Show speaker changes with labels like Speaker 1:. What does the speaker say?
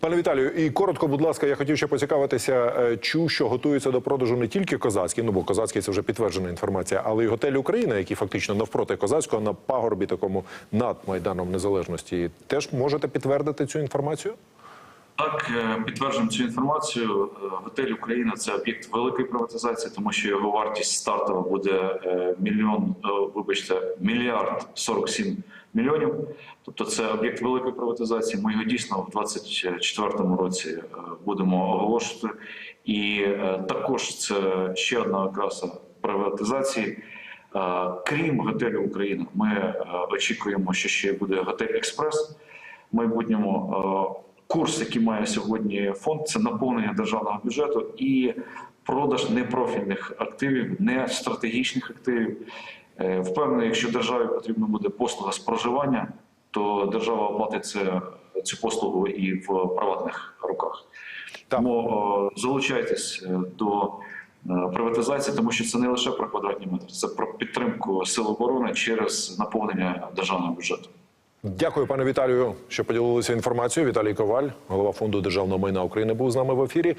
Speaker 1: Пане Віталію, і коротко, будь ласка, я хотів ще поцікавитися. Чу, що готується до продажу не тільки козацький, ну бо козацький це вже підтверджена інформація, але й готель Україна, який фактично навпроти козацького на пагорбі такому над майданом незалежності. Теж можете підтвердити цю інформацію?
Speaker 2: Так, е, підтверджуємо цю інформацію. Е, Готель Україна це об'єкт великої приватизації, тому що його вартість стартова буде е, мільйон, вибачте, мільярд 47 мільйонів. Тобто це об'єкт великої приватизації. Ми його дійсно в 2024 році будемо оголошувати. І також це ще одна окраса приватизації. Крім готелю Україна, ми очікуємо, що ще буде готель Експрес в майбутньому. Курс, який має сьогодні фонд, це наповнення державного бюджету і продаж непрофільних активів, не стратегічних активів. Е, Впевнений, якщо державі потрібна буде послуга з проживання, то держава оплатить це, цю послугу і в приватних руках. Тому е, залучайтесь е, до приватизації, тому що це не лише про квадратні метри, це про підтримку сил оборони через наповнення державного бюджету.
Speaker 1: Дякую, пане Віталію, що поділилися інформацією. Віталій Коваль, голова фонду державного майна України, був з нами в ефірі.